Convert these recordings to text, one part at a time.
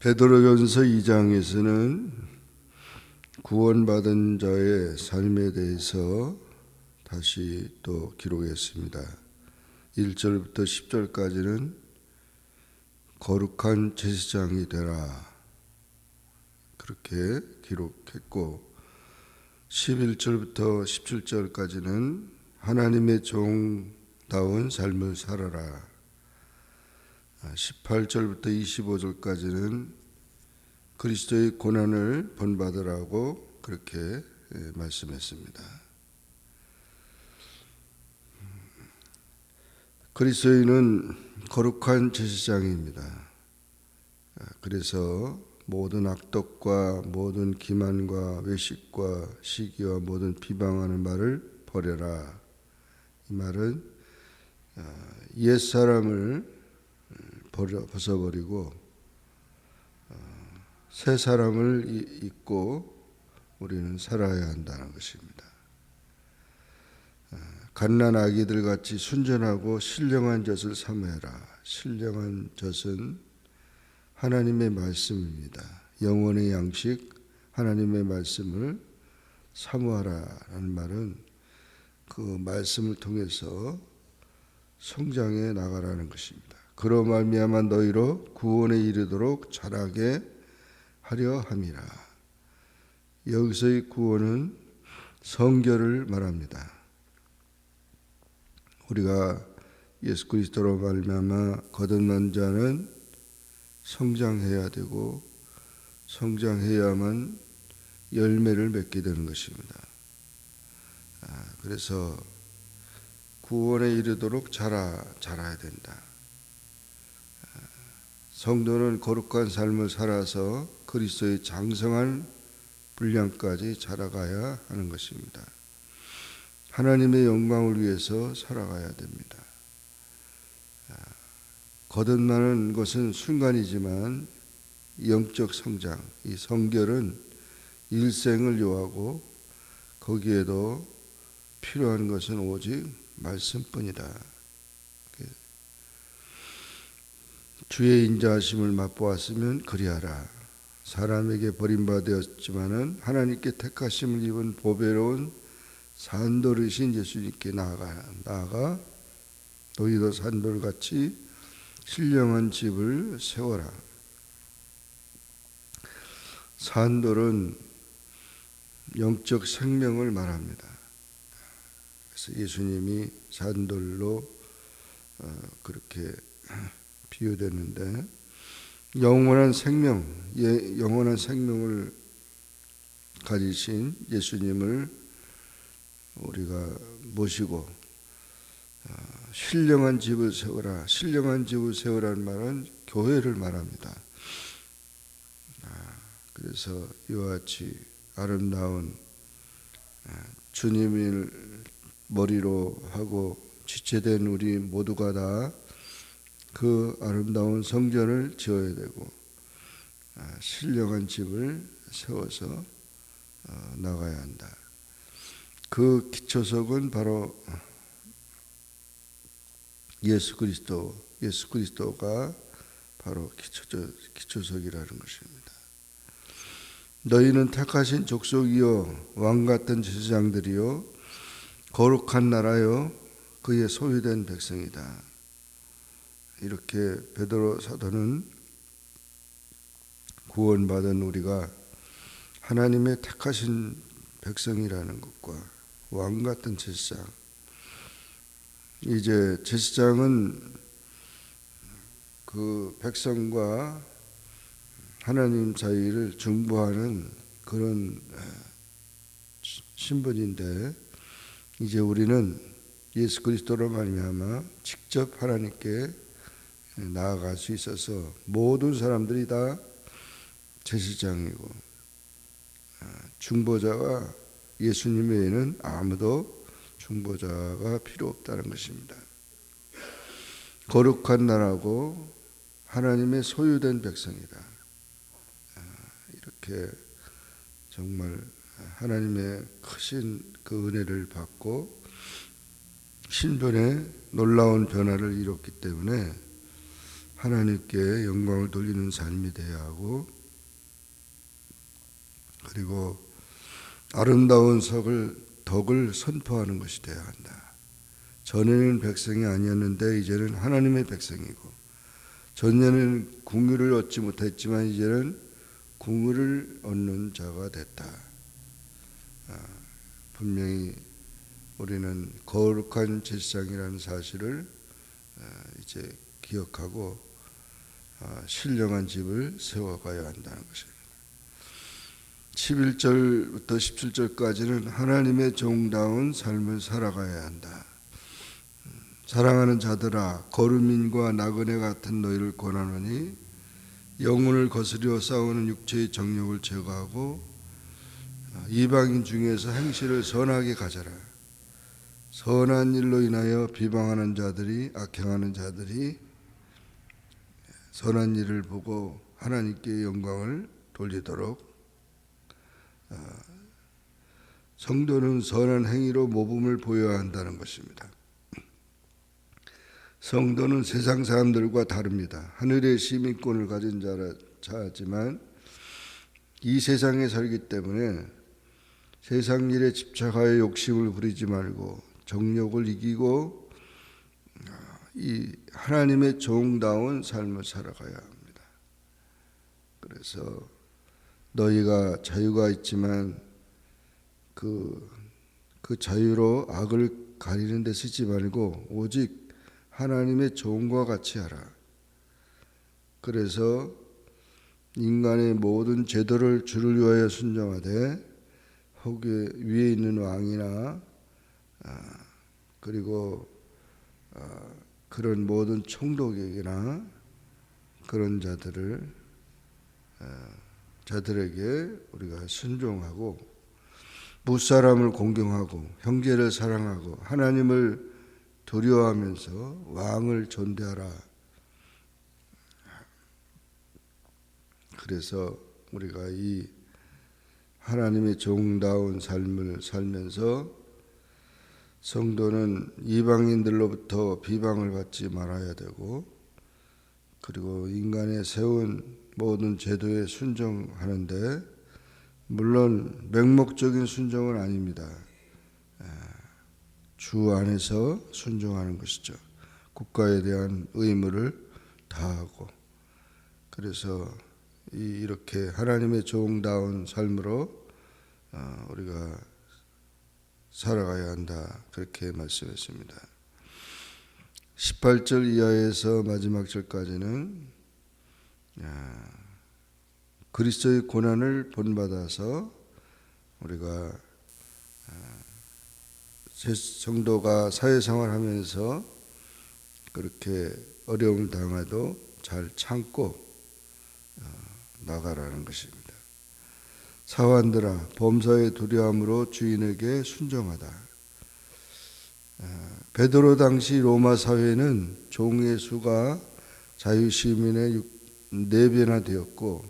베드로전서 2장에서는 구원받은 자의 삶에 대해서 다시 또 기록했습니다. 1절부터 10절까지는 거룩한 제사장이 되라 그렇게 기록했고 11절부터 17절까지는 하나님의 종다운 삶을 살아라 18절부터 25절까지는 그리스도의 고난을 본받으라고 그렇게 예, 말씀했습니다. 그리스도인은 거룩한 제사장입니다. 아, 그래서 모든 악독과 모든 기만과 외식과 시기와 모든 비방하는 말을 버려라. 이 말은 아, 옛 사람을 버려 벗어버리고 어, 새 사람을 잊고 우리는 살아야 한다는 것입니다. 어, 갓난 아기들 같이 순전하고 신령한 젖을 삼으라. 신령한 젖은 하나님의 말씀입니다. 영원의 양식 하나님의 말씀을 사모하라라는 말은 그 말씀을 통해서 성장해 나가라는 것입니다. 그로 말미암아 너희로 구원에 이르도록 자라게 하려 함이라. 여기서의 구원은 성결을 말합니다. 우리가 예수 그리스도로 말미암아 거듭난 자는 성장해야 되고 성장해야만 열매를 맺게 되는 것입니다. 아, 그래서 구원에 이르도록 자라 자라야 된다. 성도는 거룩한 삶을 살아서 그리스도의 장성한 분량까지 자라가야 하는 것입니다. 하나님의 영광을 위해서 살아가야 됩니다. 거듭나는 것은 순간이지만 영적 성장, 이 성결은 일생을 요하고 거기에도 필요한 것은 오직 말씀뿐이다. 주의 인자하심을 맛보았으면 그리하라. 사람에게 버림받았지만은 하나님께 택하심을 입은 보배로운 산돌이신 예수님께 나아가 나아가 너희도 산돌같이 신령한 집을 세워라. 산돌은 영적 생명을 말합니다. 그래서 예수님이 산돌로 어, 그렇게 비유되는데 영원한 생명, 예, 영원한 생명을 가지신 예수님을 우리가 모시고 아, 신령한 집을 세우라. 신령한 집을 세우라는 말은 교회를 말합니다. 아, 그래서 이와 같이 아름다운 아, 주님을 머리로 하고 지체된 우리 모두가 다 그 아름다운 성전을 지어야 되고 신령한 집을 세워서 어, 나가야 한다. 그 기초석은 바로 예수 그리스도, 예수 그리스도가 바로 기초적, 기초 석이라는 것입니다. 너희는 택하신 족속이요 왕 같은 제사장들이요 거룩한 나라요 그의 소유된 백성이다. 이렇게 베드로 사도는 구원받은 우리가 하나님의 택하신 백성이라는 것과 왕 같은 제사장. 이제 제사장은 그 백성과 하나님 사이를 중보하는 그런 신분인데 이제 우리는 예수 그리스도로 말미암아 직접 하나님께 나아갈 수 있어서 모든 사람들이 다 제사장이고 중보자가 예수님 외에는 아무도 중보자가 필요 없다는 것입니다. 거룩한 나라고 하나님의 소유된 백성이다. 이렇게 정말 하나님의 크신 그 은혜를 받고 신변에 놀라운 변화를 이뤘기 때문에 하나님께 영광을 돌리는 삶이 되어야 하고 그리고 아름다운 석을 덕을 선포하는 것이 되어야 한다. 전에는 백성이 아니었는데 이제는 하나님의 백성이고 전에는 궁유를 얻지 못했지만 이제는 궁유를 얻는 자가 됐다. 아, 분명히 우리는 거룩한 제사장이라는 사실을 아, 이제 기억하고 아, 신령한 집을 세워가야 한다는 것입니다. 11절부터 17절까지는 하나님의 종다운 삶을 살아가야 한다. 사랑하는 자들아 거루민과 나그네 같은 너희를 권하노니 영혼을 거스려 싸우는 육체의 정욕을 제거하고 이방인 중에서 행실을 선하게 가져라. 선한 일로 인하여 비방하는 자들이 악행하는 자들이 선한 일을 보고 하나님께 영광을 돌리도록 성도는 선한 행위로 모범을 보여야 한다는 것입니다. 성도는 세상 사람들과 다릅니다. 하늘의 시민권을 가진 자지만 이 세상에 살기 때문에 세상 일에 집착하여 욕심을 부리지 말고 정욕을 이기고 이 하나님의 종다운 삶을 살아가야 합니다. 그래서 너희가 자유가 있지만 그, 그 자유로 악을 가리는 데 쓰지 말고 오직 하나님의 종과 같이 하라. 그래서 인간의 모든 제도를 주를 위하여 순종하되 혹 위에 있는 왕이나 아, 그리고 아, 그런 모든 총독에게나 그런 자들을 아, 자들에게 우리가 순종하고 무사람을 공경하고 형제를 사랑하고 하나님을 두려워하면서 왕을 존대하라. 그래서 우리가 이 하나님의 종다운 삶을 살면서 성도는 이방인들로부터 비방을 받지 말아야 되고 그리고 인간의 세운 모든 제도에 순종하는데 물론 맹목적인 순종은 아닙니다. 주 안에서 순종하는 것이죠. 국가에 대한 의무를 다하고 그래서 이렇게 하나님의 종다운 삶으로 어, 우리가 살아가야 한다 그렇게 말씀했습니다. 18절 이하에서 마지막 절까지는 그리스도의 고난을 본받아서 우리가 성도가 사회생활 하면서 그렇게 어려움을 당해도 잘 참고 어, 나가라는 것입니다. 사환들아 범사의 두려움으로 주인에게 순종하다. 어, 베드로 당시 로마 사회는 종의 수가 자유 시민의 네 배나 되었고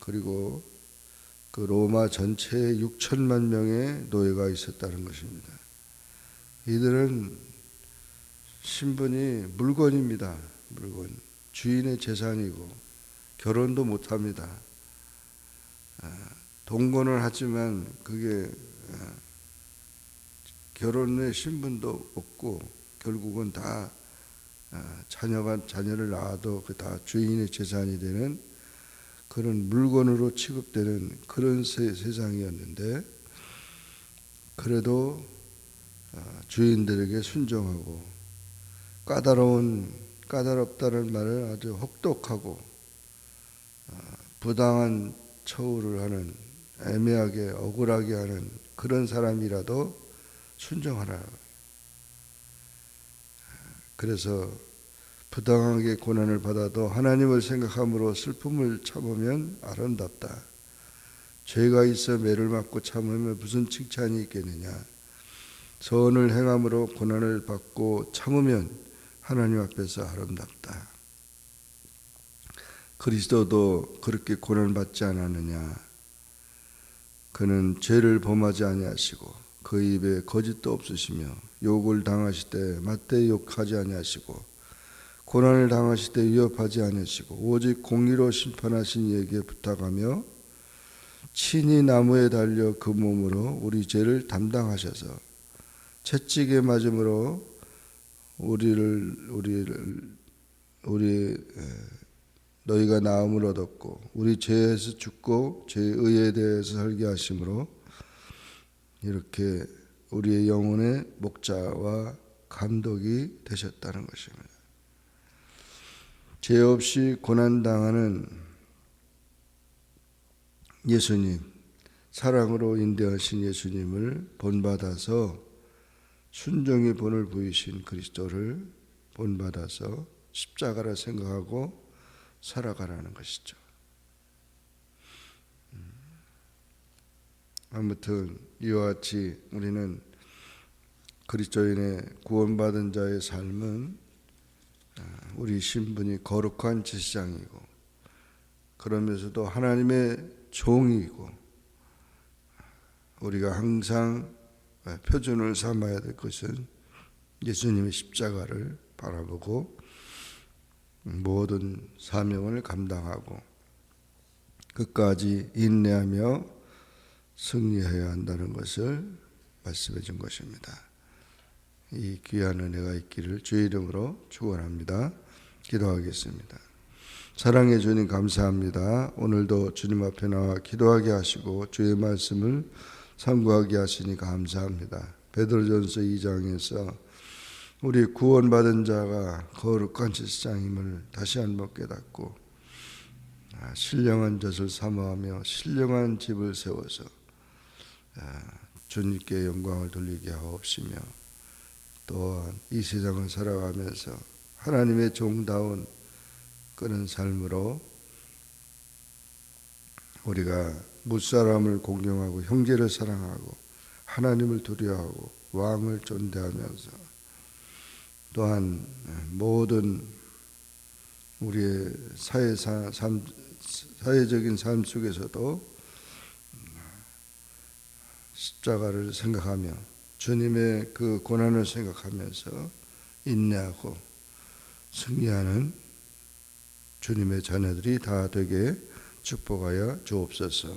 그리고 그 로마 전체에 6천만 명의 노예가 있었다는 것입니다. 이들은 신분이 물건입니다. 물건. 주인의 재산이고 결혼도 못 합니다. 아, 동거는 하지만 그게 아, 결혼의 신분도 없고 결국은 다 아, 자녀가 자녀를 낳아도 그 다 주인의 재산이 되는 그런 물건으로 취급되는 그런 세, 세상이었는데 그래도 어, 주인들에게 순종하고 까다로운 까다롭다는 말을 아주 혹독하고 어, 부당한 처우를 하는 애매하게 억울하게 하는 그런 사람이라도 순종하라. 그래서 부당하게 고난을 받아도 하나님을 생각함으로 슬픔을 참으면 아름답다. 죄가 있어 매를 맞고 참으면 무슨 칭찬이 있겠느냐. 선을 행함으로 고난을 받고 참으면 하나님 앞에서 아름답다. 그리스도도 그렇게 고난 받지 않았느냐? 그는 죄를 범하지 아니하시고 그 입에 거짓도 없으시며 욕을 당하실 때 맞대 욕하지 아니하시고 고난을 당하실 때 위협하지 않으시고 오직 공의로 심판하신 이에게 부탁하며 친히 나무에 달려 그 몸으로 우리 죄를 담당하셔서 채찍에 맞음으로 우리를 우리를 우리 에, 너희가 나음을 얻었고 우리 죄에서 죽고 죄의 의에 대해서 설계하심으로 이렇게 우리의 영혼의 목자와 감독이 되셨다는 것입니다. 죄 없이 고난 당하는 예수님 사랑으로 인도하신 예수님을 본받아서 순종의 본을 보이신 그리스도를 본받아서 십자가라 생각하고 살아가라는 것이죠. 음. 아무튼 이와 같이 우리는 그리스도인의 구원받은 자의 삶은 아, 우리 신분이 거룩한 제사장이고 그러면서도 하나님의 종이고 우리가 항상 표준을 삼아야 될 것은 예수님의 십자가를 바라보고 모든 사명을 감당하고 끝까지 인내하며 승리해야 한다는 것을 말씀해 준 것입니다. 이 귀한 은혜가 있기를 주의 이름으로 축원합니다. 기도하겠습니다. 사랑해 주님 감사합니다. 오늘도 주님 앞에 나와 기도하게 하시고 주의 말씀을 참고하게 하시니 감사합니다. 베드로전서 2장에서 우리 구원받은 자가 거룩한 제사장임을 다시 한번 깨닫고 아, 신령한 젖을 사모하며 신령한 집을 세워서 아, 주님께 영광을 돌리게 하옵시며 또한 이 세상을 살아가면서 하나님의 종다운 그런 삶으로 우리가 무사람을 공경하고 형제를 사랑하고 하나님을 두려워하고 왕을 존대하면서 또한 모든 우리의 사회 삶, 사회적인 삶 속에서도 십자가를 생각하며 주님의 그 고난을 생각하면서 인내하고 승리하는 주님의 자녀들이 다 되게 축복하여 주옵소서.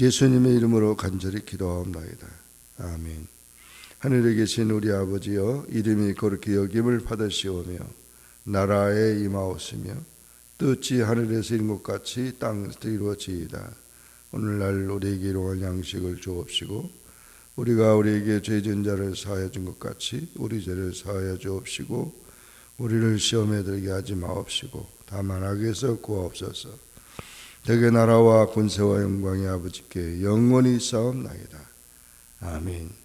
예수님의 이름으로 간절히 기도하옵나이다. 아멘. 하늘에 계신 우리 아버지여 이름이 거룩히 여김을 받으시오며 나라에 임하옵시며 뜻이 하늘에서 이룬 것 같이 땅에서 이루어지이다. 오늘날 우리에게 일용할 양식을 주옵시고 우리가 우리에게 죄진 자를 사하여 준 것 같이 우리 죄를 사하여 주옵시고 우리를 시험에 들게 하지 마옵시고 다만 악에서 구하옵소서. 대개 나라와 권세와 영광이 아버지께 영원히 싸움나이다. 아멘.